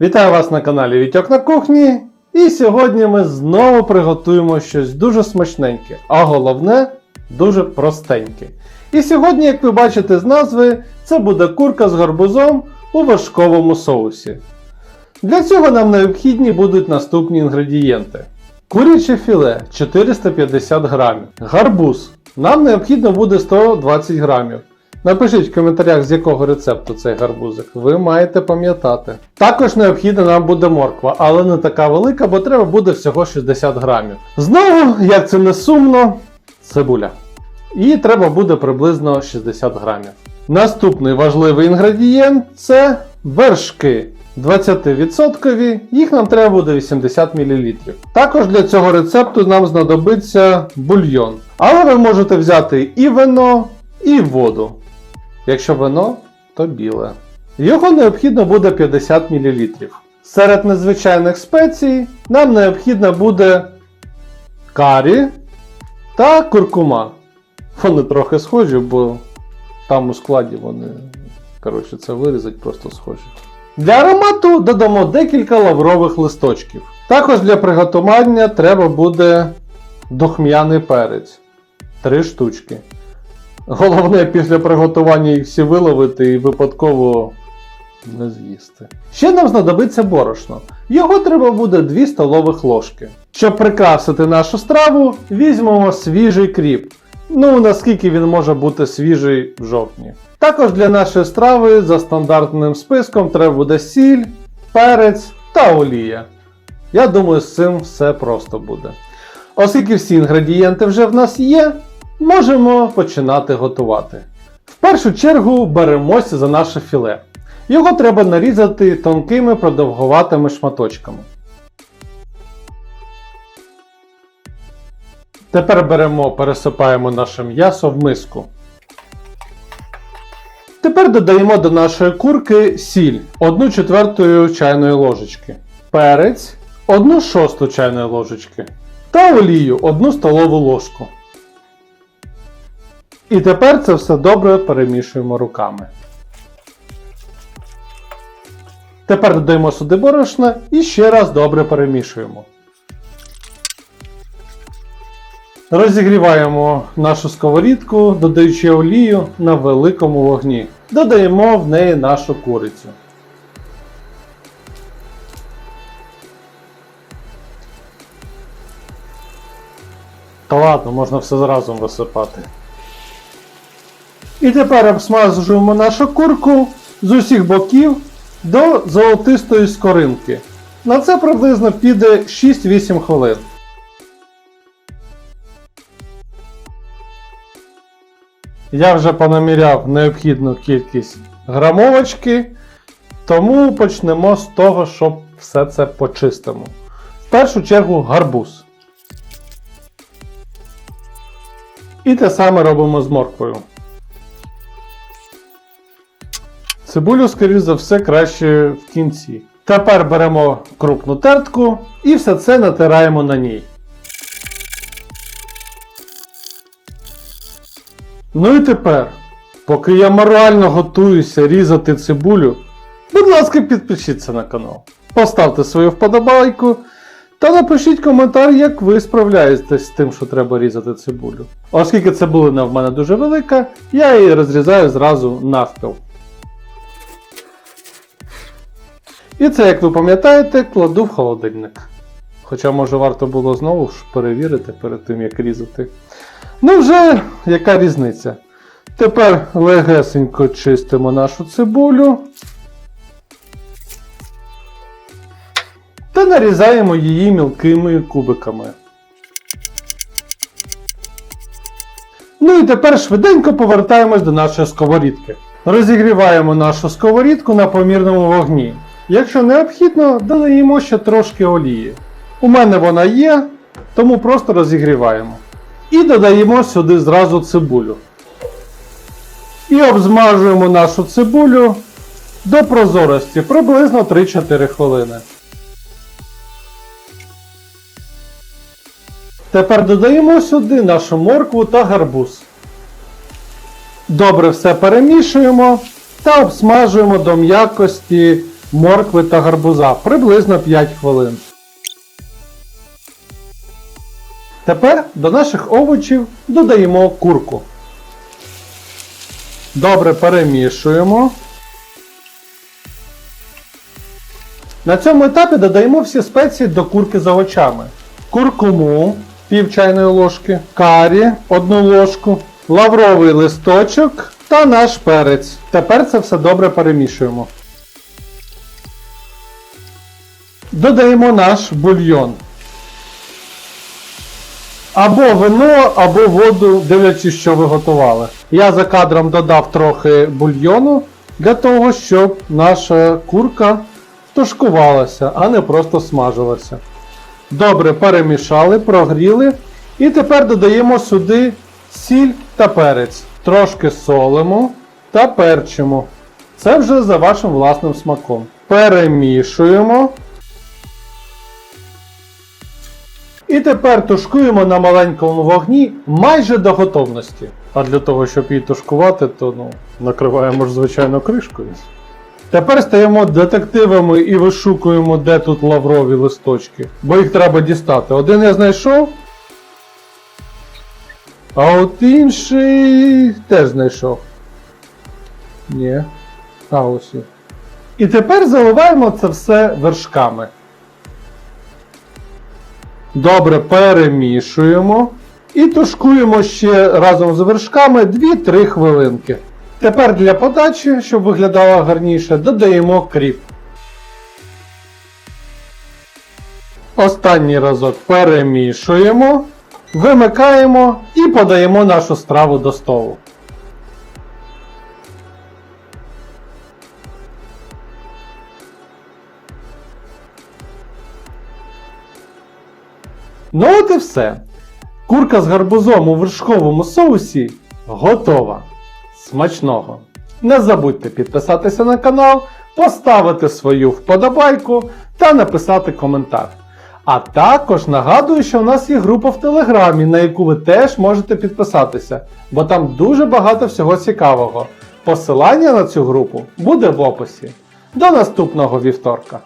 Вітаю вас на каналі Вітьок на кухні. І сьогодні ми знову приготуємо щось дуже смачненьке, а головне дуже простеньке. І сьогодні, як ви бачите з назви, це буде курка з гарбузом у вершковому соусі. Для цього нам необхідні будуть наступні інгредієнти: куряче філе 450 грамів, гарбуз. Нам необхідно буде 120 грамів. Напишіть в коментарях, з якого рецепту цей гарбузик. Ви маєте пам'ятати. Також необхідна нам буде морква, але не така велика, бо треба буде всього 60 грамів. Знову, як це не сумно, цибуля. Її треба буде приблизно 60 грамів. Наступний важливий інгредієнт це вершки. 20%, їх нам треба буде 80 мл. Також для цього рецепту нам знадобиться бульйон. Але ви можете взяти і вино, і воду. Якщо вино, то біле. Його необхідно буде 50 мл. Серед незвичайних спецій нам необхідно буде карі та куркума. Вони трохи схожі, бо там у складі вони, коротше, це вирізать просто схожі. Для аромату додамо декілька лаврових листочків. Також для приготування треба буде духм'яний перець. Три штучки. Головне після приготування їх всі виловити і випадково не з'їсти. Ще нам знадобиться борошно. Його треба буде 2 столових ложки. Щоб прикрасити нашу страву, візьмемо свіжий кріп. Ну, наскільки він може бути свіжий в жовтні. Також для нашої страви за стандартним списком треба буде сіль, перець та олія. Я думаю, з цим все просто буде. Оскільки всі інгредієнти вже в нас є, можемо починати готувати. В першу чергу беремося за наше філе. Його треба нарізати тонкими продовгуватими шматочками. Тепер беремо, пересипаємо наше м'ясо в миску. Тепер додаємо до нашої курки сіль 1 четвертою чайної ложечки, перець 1 шосту чайної ложечки та олію 1 столову ложку. І тепер це все добре перемішуємо руками. Тепер додаємо сюди борошна і ще раз добре перемішуємо. Розігріваємо нашу сковорідку, додаючи олію на великому вогні. Додаємо в неї нашу курицю. Та ладно, можна все разом висипати. І тепер обсмажуємо нашу курку з усіх боків до золотистої скоринки. На це приблизно піде 6-8 хвилин. Я вже понаміряв необхідну кількість грамовочки, тому почнемо з того, щоб все це почистимо. В першу чергу гарбуз. І те саме робимо з морквою. Цибулю, скоріш за все, краще в кінці. Тепер беремо крупну тертку і все це натираємо на ній. Ну і тепер, поки я морально готуюся різати цибулю, будь ласка, підпишіться на канал, поставте свою вподобайку та напишіть коментар, як ви справляєтесь з тим, що треба різати цибулю. Оскільки цибулина в мене дуже велика, я її розрізаю зразу навпіл. І це, як ви пам'ятаєте, кладу в холодильник. Хоча, може, варто було знову ж перевірити перед тим, як різати. Ну, вже яка різниця? Тепер легесенько чистимо нашу цибулю. Та нарізаємо її мілкими кубиками. Ну і тепер швиденько повертаємось до нашої сковорідки. Розігріваємо нашу сковорідку на помірному вогні. Якщо необхідно, додаємо ще трошки олії. У мене вона є, тому просто розігріваємо. І додаємо сюди зразу цибулю. І обзмажуємо нашу цибулю до прозорості приблизно 3-4 хвилини. Тепер додаємо сюди нашу моркву та гарбуз. Добре все перемішуємо та обсмажуємо до м'якості моркви та гарбуза приблизно 5 хвилин. Тепер до наших овочів додаємо курку. Добре перемішуємо. На цьому етапі додаємо всі спеції до курки з овочами. Куркуму пів чайної ложки, карі 1 ложку, лавровий листочок та наш перець. Тепер це все добре перемішуємо. Додаємо наш бульйон. Або вино, або воду, дивлячись, що ви готували. Я за кадром додав трохи бульйону для того, щоб наша курка тушкувалася, а не просто смажилася. Добре перемішали, прогріли. І тепер додаємо сюди сіль та перець. Трошки солимо та перчимо. Це вже за вашим власним смаком. Перемішуємо. І тепер тушкуємо на маленькому вогні майже до готовності. А для того, щоб її тушкувати, то ну, накриваємо ж звичайно кришкою. Тепер стаємо детективами і вишукуємо, де тут лаврові листочки, бо їх треба дістати. Один я знайшов. А от інший теж знайшов. Ні. А ось. І тепер заливаємо це все вершками. Добре перемішуємо. І тушкуємо ще разом з вершками 2-3 хвилинки. Тепер для подачі, щоб виглядало гарніше, додаємо кріп. Останній разок перемішуємо, вимикаємо і подаємо нашу страву до столу. Ну от і все. Курка з гарбузом у вершковому соусі готова. Смачного! Не забудьте підписатися на канал, поставити свою вподобайку та написати коментар. А також нагадую, що в нас є група в Телеграмі, на яку ви теж можете підписатися, бо там дуже багато всього цікавого. Посилання на цю групу буде в описі. До наступного вівторка!